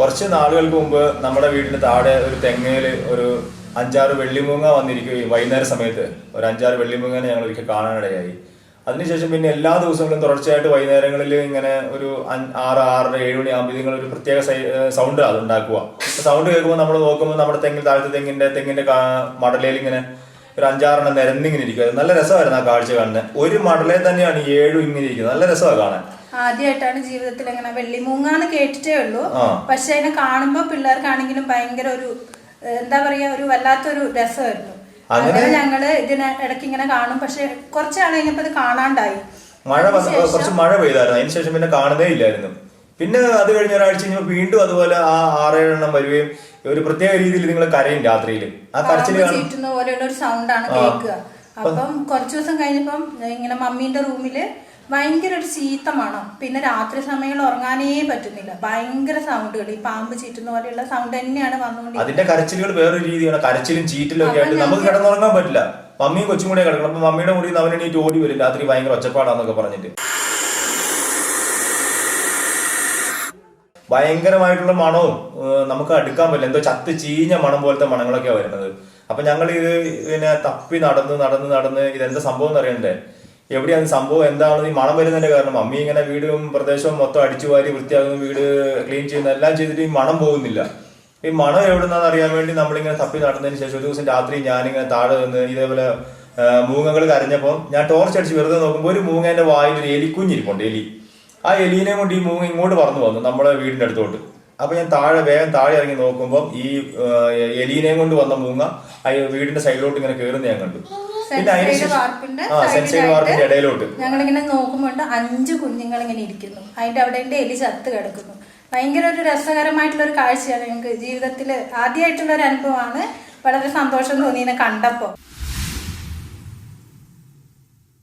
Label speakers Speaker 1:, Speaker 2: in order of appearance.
Speaker 1: കുറച്ച് നാളുകൾക്ക് മുമ്പ് നമ്മുടെ വീടിന് താഴെ ഒരു തെങ്ങയിൽ ഒരു അഞ്ചാറ് വെള്ളിമൂങ്ങ വന്നിരിക്കുകയും വൈകുന്നേര സമയത്ത് ഒരു അഞ്ചാറ് വെള്ളിമൂങ്ങനെ ഞങ്ങൾ ഒരിക്കൽ കാണാനിടയായി. അതിനുശേഷം പിന്നെ എല്ലാ ദിവസങ്ങളും തുടർച്ചയായിട്ട് വൈകുന്നേരങ്ങളിൽ ഇങ്ങനെ ഒരു ആറ് ആറ് ആറര ഏഴ് മണി ആകുമ്പോൾ നിങ്ങൾ ഒരു പ്രത്യേക സൗണ്ട് അത് ഉണ്ടാക്കുക. സൗണ്ട് കേൾക്കുമ്പോൾ നമ്മൾ നോക്കുമ്പോൾ നമ്മുടെ തെങ്ങിൽ താഴത്തെ തെങ്ങിന്റെ തെങ്ങിന്റെ മടലയിൽ ഇങ്ങനെ ഒരു അഞ്ചാറെണ്ണം നിരന്നിങ്ങനെ ഇരിക്കുക നല്ല രസമായിരുന്നു ആ കാഴ്ച കാണുന്നത് ഒരു മടലെ തന്നെയാണ് ഏഴും ഇങ്ങനെ ഇരിക്കുന്നത്. നല്ല രസമാണ് കാണാൻ.
Speaker 2: ആദ്യമായിട്ടാണ് ജീവിതത്തിൽ അങ്ങനെ വെള്ളിമൂങ്ങാന്ന് കേട്ടിട്ടേ ഉള്ളൂ. പക്ഷെ അതിനെ കാണുമ്പോൾ പിള്ളേർക്കാണെങ്കിലും ഭയങ്കര ഒരു എന്താ പറയാ ഒരു വല്ലാത്തൊരു രസമായിരുന്നു.
Speaker 1: അങ്ങനെ-
Speaker 2: ഞങ്ങൾ ഇതിനെ ഇടയ്ക്ക് ഇങ്ങനെ കാണും. പക്ഷെ കുറച്ചാണ് കഴിഞ്ഞപ്പോ അത് കാണാണ്ടായി.
Speaker 1: മഴ കുറച്ച് മഴ പെയ്തായിരുന്നു. അതിന് ശേഷം പിന്നെ കാണുന്നേ ഇല്ലായിരുന്നു. പിന്നെ അത് കഴിഞ്ഞ ഒരാഴ്ച കഴിഞ്ഞപ്പോൾ വീണ്ടും അതുപോലെ ആ ആറേഴെണ്ണം വരികയും ഒരു പ്രത്യേക രീതിയിൽ നിങ്ങൾ കരയും രാത്രിയിൽ ആ കരച്ചിൽ
Speaker 2: പോലെയുള്ള ഒരു സൗണ്ടാണ് കേൾക്കുക. അപ്പം കുറച്ചു ദിവസം കഴിഞ്ഞപ്പം ഇങ്ങനെ മമ്മീന്റെ റൂമിൽ ഭയങ്കര ഒരു ചീത്ത പിന്നെ രാത്രി സമയങ്ങളിൽ ഉറങ്ങാനേ പറ്റുന്നില്ല. ഭയങ്കര സൗണ്ടുകൾ ഈ പാമ്പ് ചീറ്റുന്ന പോലെയുള്ള സൗണ്ട് തന്നെയാണ് വന്നുകൊണ്ടിരിക്കുന്നത്.
Speaker 1: അതിന്റെ കരച്ചിലുകൾ വേറൊരു രീതിയാണ്. കരച്ചിലും ചീറ്റിലും ഒക്കെ ആയിട്ട് നമുക്ക് കിടന്നുറങ്ങാൻ പറ്റില്ല. മമ്മിയും കൊച്ചും കൂടെ കിടക്കണം. അപ്പൊ മമ്മിയുടെ മുറിയിൽ നിന്ന് അവനെണീറ്റ് ഓടി വരും. രാത്രി ഭയങ്കര ഒച്ചപ്പാടാന്നൊക്കെ പറഞ്ഞിട്ട്. ഭയങ്കരമായിട്ടുള്ള മണവും നമുക്ക് അടുക്കാൻ പറ്റില്ല. എന്തോ ചത്ത് ചീഞ്ഞ മണം പോലത്തെ മണങ്ങളൊക്കെ വരുന്നത്. അപ്പൊ ഞങ്ങൾ ഇത് ഇതിനെ തപ്പി നടന്ന് നടന്ന് നടന്ന് ഇതെന്താ സംഭവം എന്ന് അറിയണ്ടേ എവിടെയാണ് സംഭവം? എന്താണെന്ന് ഈ മണം വരുന്നതിന്റെ കാരണം? അമ്മി ഇങ്ങനെ വീടും പ്രദേശവും മൊത്തം അടിച്ചു വാരി വൃത്തിയാകുന്നു വീട് ക്ലീൻ ചെയ്യുന്ന എല്ലാം ചെയ്തിട്ട് ഈ മണം പോകുന്നില്ല. ഈ മണം എവിടുന്നാന്ന് അറിയാൻ വേണ്ടി നമ്മളിങ്ങനെ തപ്പി നടന്നതിന് ശേഷം ഒരു ദിവസം രാത്രി ഞാനിങ്ങനെ താഴെ നിന്ന് ഇതേപോലെ മൂങ്ങകൾ കരഞ്ഞപ്പോൾ ഞാൻ ടോർച്ച് അടിച്ച് വെറുതെ നോക്കുമ്പോൾ ഒരു മൂങ്ങേന്റെ വായിൽ ഒരു എലിക്കുഞ്ഞിരിപ്പുണ്ട് എലി. ആ എലീനെ കൊണ്ട് ഈ മൂങ്ങ ഇങ്ങോട്ട് പറന്നു വന്നു നമ്മുടെ വീടിന്റെ അടുത്തോട്ട്. അപ്പൊ ഞാൻ താഴെ വേഗം താഴെ ഇറങ്ങി നോക്കുമ്പോൾ ഈ എലീനെയും കൊണ്ട് വന്ന മൂങ്ങ ആ വീടിന്റെ സൈഡിലോട്ട് ഇങ്ങനെ കയറുന്ന ഞാൻ കണ്ടു. പിന്നെ അതിന് ശേഷം
Speaker 2: വാർപ്പിന്റെ
Speaker 1: ഇടയിലോട്ട്.
Speaker 2: ഞങ്ങളിങ്ങനെ നോക്കുമ്പോൾ അഞ്ച് കുഞ്ഞുങ്ങൾ ഇങ്ങനെ ഇരിക്കുന്നു. അതിന്റെ അവിടെ എലി ചത്ത് കിടക്കുന്നു. ഭയങ്കര ഒരു രസകരമായിട്ടുള്ള ഒരു കാഴ്ചയാണ് ഞങ്ങൾക്ക് ജീവിതത്തിൽ ആദ്യമായിട്ടുള്ള ഒരു അനുഭവമാണ്. വളരെ സന്തോഷം തോന്നി കണ്ടപ്പോൾ കണ്ടപ്പോ.